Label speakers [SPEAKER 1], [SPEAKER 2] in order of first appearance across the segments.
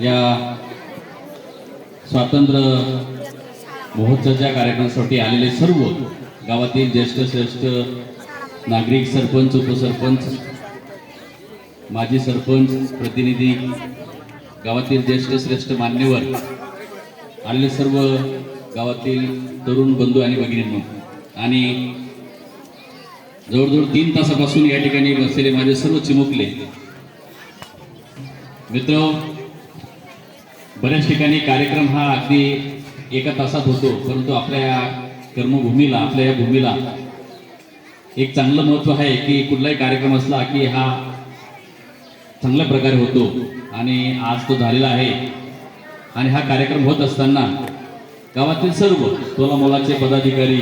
[SPEAKER 1] या स्वातंत्र्य महोत्सवाच्या कार्यक्रमासाठी आलेले सर्व गावातील ज्येष्ठ श्रेष्ठ नागरिक सरपंच उपसरपंच माजी सरपंच प्रतिनिधी गावातील ज्येष्ठ श्रेष्ठ मान्यवर आलेले सर्व गावातील तरुण बंधू आणि भगिनींनो. आणि जवळजवळ तीन तासापासून या ठिकाणी बसलेले माझे सर्व चिमुकले. मित्र बऱ्याच ठिकाणी कार्यक्रम हा अगदी एका तासात होतो परंतु आपल्या या कर्मभूमीला आपल्या या भूमीला एक चांगलं महत्त्व आहे की कुठलाही कार्यक्रम असला की हा चांगल्या प्रकारे होतो आणि आज तो झालेला आहे. आणि हा कार्यक्रम होत असताना गावातील सर्व तोला मोलाचे पदाधिकारी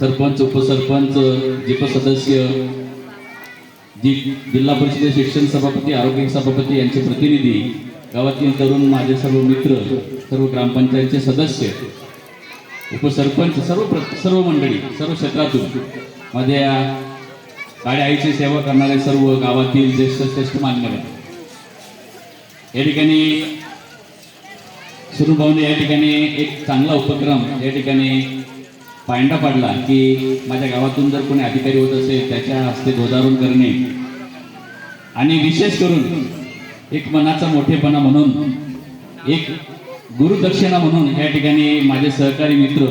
[SPEAKER 1] सरपंच उपसरपंच जिप सदस्य जि जिल्हा परिषद शिक्षण सभापती आरोग्य सभापती यांचे प्रतिनिधी गावातील तरुण माझे सर्व मित्र सर्व ग्रामपंचायतचे सदस्य उपसरपंच सर्व प्र- सर्व मंडळी सर्व क्षेत्रातून माझ्या या काळ्या आईची सेवा करणारे सर्व गावातील ज्येष्ठ श्रेष्ठ मान्यवर या ठिकाणी सुरूभाऊने या ठिकाणी एक चांगला उपक्रम या ठिकाणी पायंडा पाडला की माझ्या गावातून जर कोणी अधिकारी होत असेल त्याच्या हस्ते ध्वजारोहण करणे. आणि विशेष करून एक मनाचा मोठेपणा म्हणून एक गुरुदक्षिणा म्हणून या ठिकाणी माझे सहकारी मित्र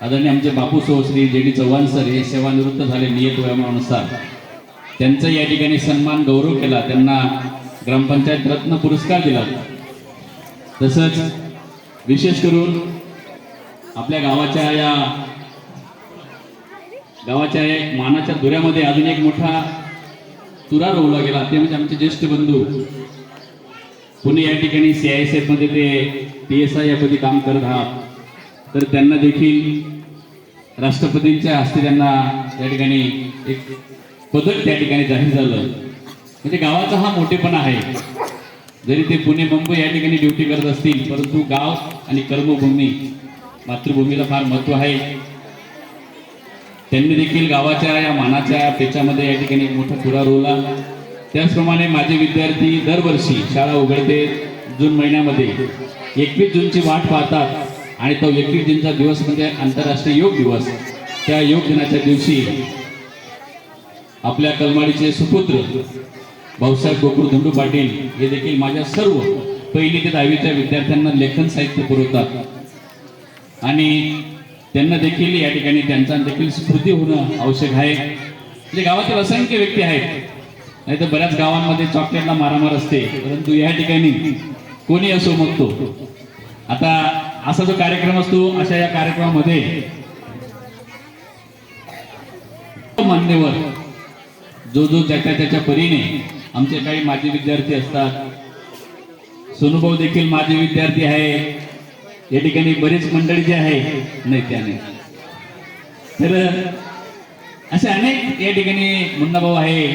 [SPEAKER 1] आदरणीय आमचे बापू सो श्री जे डी चव्हाण सर हे सेवानिवृत्त झाले नियत वयानुसार त्यांचा या ठिकाणी सन्मान गौरव केला. त्यांना ग्रामपंचायत रत्न पुरस्कार दिला. तसंच विशेष करून आपल्या गावाच्या या गावाच्या एक मानाच्या दुऱ्यामध्ये अजून एक मोठा तुरा रोवला गेला. ते म्हणजे आमचे ज्येष्ठ बंधू. पुणे या ठिकाणी सी आय एस एफमध्ये ते पी एस आय या काम करत आहात. तर त्यांना देखील राष्ट्रपतींच्या हस्ते त्यांना या ठिकाणी एक पदक त्या ठिकाणी जाहीर झालं. म्हणजे गावाचा हा मोठेपणा आहे. जरी ते पुणे मुंबई या ठिकाणी ड्युटी करत असतील परंतु गाव आणि कर्मभूमी मातृभूमीला फार महत्त्व आहे. त्यांनी देखील गावाच्या या मानाच्या पेचामध्ये या ठिकाणी मोठा पुरा रोवला. त्याचप्रमाणे माझे विद्यार्थी दरवर्षी शाळा उघडते जून महिन्यामध्ये. एकवीस जूनची वाट पाहतात आणि तो एकवीस जूनचा दिवस म्हणजे आंतरराष्ट्रीय योग दिवस. त्या योग दिनाच्या दिवशी आपल्या कलमाडीचे सुपुत्र भाऊसाहेब गोकुळ धुंडू पाटील हे देखील माझ्या सर्व पहिली ते दहावीच्या विद्यार्थ्यांना लेखन साहित्य पुरवतात. आणि त्यांना देखील या ठिकाणी त्यांचा देखील स्फूर्ती होणं आवश्यक आहे. म्हणजे गावातील असंख्य व्यक्ती आहेत. नाही तर बऱ्याच गावांमध्ये चॉकलेटला मारामार असते. परंतु या ठिकाणी कोणी असो मग तो. आता असा जो कार्यक्रम असतो अशा या कार्यक्रमामध्ये मान्यवर जो जो ज्याच्या त्याच्या परीने आमचे काही माजी विद्यार्थी असतात. सोनुभाऊ देखील माजी विद्यार्थी आहे. या ठिकाणी बरेच मंडळी जे आहे नेत्याने त्याने तर असे अनेक या ठिकाणी मुन्नाभाऊ आहे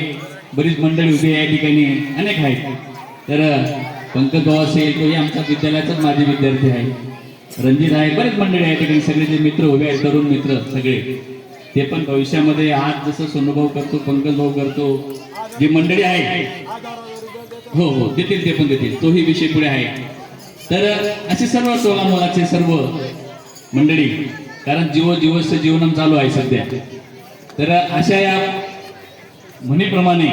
[SPEAKER 1] बरीच मंडळी उभी आहे या ठिकाणी अनेक आहेत. तर पंकज भाऊ असेल तोही आमच्या विद्यालयाचाच माझे विद्यार्थी आहे. रणजित आहे बरेच मंडळी या ठिकाणी सगळे जे मित्र उभे आहेत तरुण मित्र सगळे ते पण भविष्यामध्ये आज जसं सोनूभाऊ करतो पंकज भाऊ करतो जी मंडळी आहे हो हो देतील ते पण देतील. तोही विषय पुढे आहे. तर असे सर्व टोला मोलाचे सर्व मंडळी कारण जीव जीवचं जीवनम चालू आहे सध्या. तर अशा या म्हणीप्रमाणे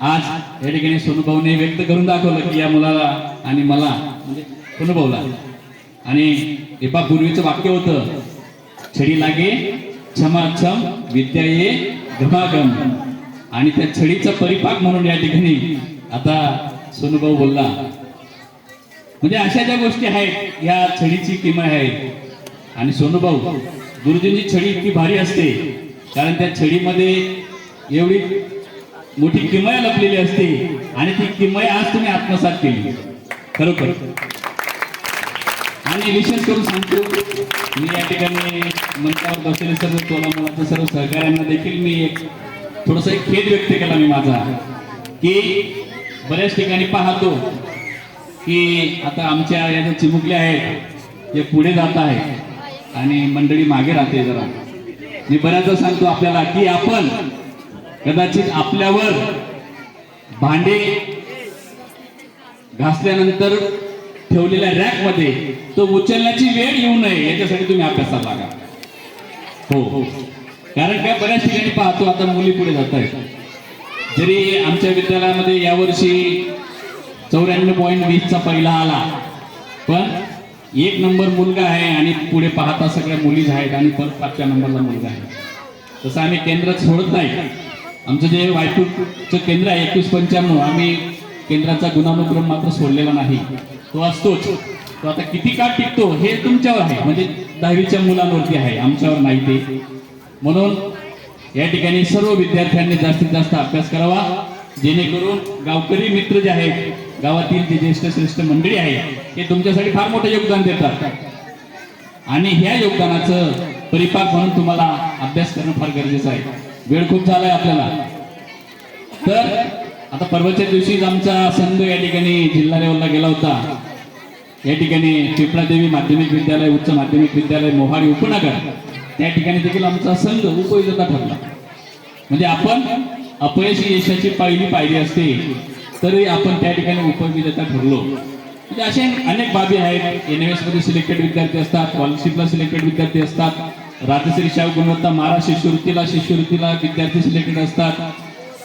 [SPEAKER 1] आज या ठिकाणी सोनूभाऊने व्यक्त करून दाखवलं की या मुलाला आणि मला म्हणजे सोनूभाऊला. आणि एपा पूर्वीचं वाक्य होतं छडी लागे क्षमाक्षम विद्या ये घमाघम आणि त्या छडीचा परिपाक म्हणून या ठिकाणी आता सोनूभाऊ बोलला. म्हणजे अशा ज्या गोष्टी आहेत या छडीची किमा आहे. आणि सोनूभाऊ गुरुजींची छडी इतकी भारी असते कारण त्या छडीमध्ये एवढी मोठी किमया लपलेली असते आणि ती किमय आज तुम्ही आत्मसात केली. खरोखर. आणि विशेष करून सांगतो मी या ठिकाणी मंचावर बसलेले सर्व तोला मुलाच्या सर्व सहकाऱ्यांना देखील मी एक थोडासा एक खेद व्यक्त केला मी माझा की बऱ्याच ठिकाणी पाहतो की आता आमच्या या ज्या चिमुकल्या आहेत जे पुढे जात आहेत आणि मंडळी मागे राहते जरा. मी बऱ्याचदा सांगतो आपल्याला की आपण कदाचित आपल्यावर भांडे घासल्यानंतर ठेवलेल्या रॅकमध्ये तो उचलण्याची वेळ येऊ नये याच्यासाठी तुम्ही अभ्यासाला लागा. हो हो. कारण काय बऱ्याच ठिकाणी पाहतो आता मुली पुढे जात आहेत जरी आमच्या विद्यालयामध्ये यावर्षी चौऱ्याण्णव पॉईंट वीसचा पहिला आला. पण एक नंबर मुलगा आहे आणि पुढे पाहता सगळ्या मुलीच आहेत आणि परत पाचव्या नंबरला मुलगा आहे. तसं आम्ही केंद्र सोडत नाही. आमचं जे वायपूरचं केंद्र आहे एकवीस पंच्याण्णव आम्ही केंद्राचा गुणानुक्रम मात्र सोडलेला नाही. तो असतोच. तो आता किती काळ टिकतो हे तुमच्यावर आहे. म्हणजे दहावीच्या मुलांवरती आहे आमच्यावर नाही ते. म्हणून या ठिकाणी सर्व विद्यार्थ्यांनी जास्तीत जास्त अभ्यास करावा. जेणेकरून गावकरी मित्र जे आहेत गावातील जे ज्येष्ठ श्रेष्ठ मंडळी आहे ते तुमच्यासाठी फार मोठं योगदान देतात. आणि ह्या योगदानाचं परिपाक म्हणून तुम्हाला अभ्यास करणं फार गरजेचं आहे. वेळ खूप झालाय आपल्याला. तर आता परवाच्या दिवशीच आमचा संघ या ठिकाणी जिल्हा लेवलला गेला होता. या ठिकाणी पिपळादेवी माध्यमिक विद्यालय उच्च माध्यमिक विद्यालय मोहाडी उपनगर त्या ठिकाणी देखील आमचा संघ उपयोजता ठरला. म्हणजे आपण अपयशी यशाची पहिली पायरी असते. तरी आपण त्या ठिकाणी उपविजेता ठरलो. म्हणजे असे अनेक बाबी आहेत. एन एसमध्ये सिलेक्टेड विद्यार्थी असतात स्कॉलरशिपला सिलेक्टेड विद्यार्थी असतात राजश्री शाहू गुणवत्ता मारा शिष्यवृत्तीला शिष्यवृत्तीला विद्यार्थी सिलेक्टेड असतात.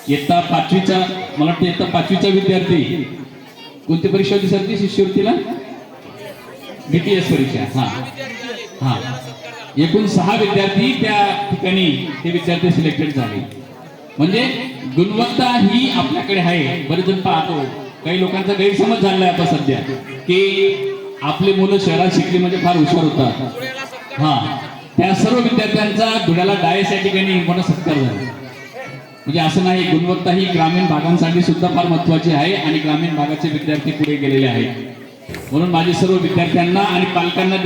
[SPEAKER 1] इयत्ता पाचवीचा मला वाटतं इयत्ता पाचवीचा विद्यार्थी. कोणती परीक्षा होती सर ती शिष्यवृत्तीला बीटीएस परीक्षा हा. हा. एकूण सहा विद्यार्थी त्या ठिकाणी ते विद्यार्थी सिलेक्टेड झाले. म्हणजे गुणवत्ता ही आपल्याकडे आहे. बरेच जण पाहतो काही लोकांचा गैरसमज झालाय आता सध्या की आपले मुलं शहरात शिकली म्हणजे फार हुशार होतात. हा. त्या सर्व विद्यार्थ्यांचा धुळ्याला डायस या ठिकाणी मोठा सत्कार झाला. म्हणजे असं नाही गुणवत्ता ही ग्रामीण भागांसाठी सुद्धा फार महत्वाची आहे आणि ग्रामीण भागाचे विद्यार्थी पुढे गेलेले आहेत. म्हणून माझे सर्व विद्यार्थ्यांना आणि पालकांना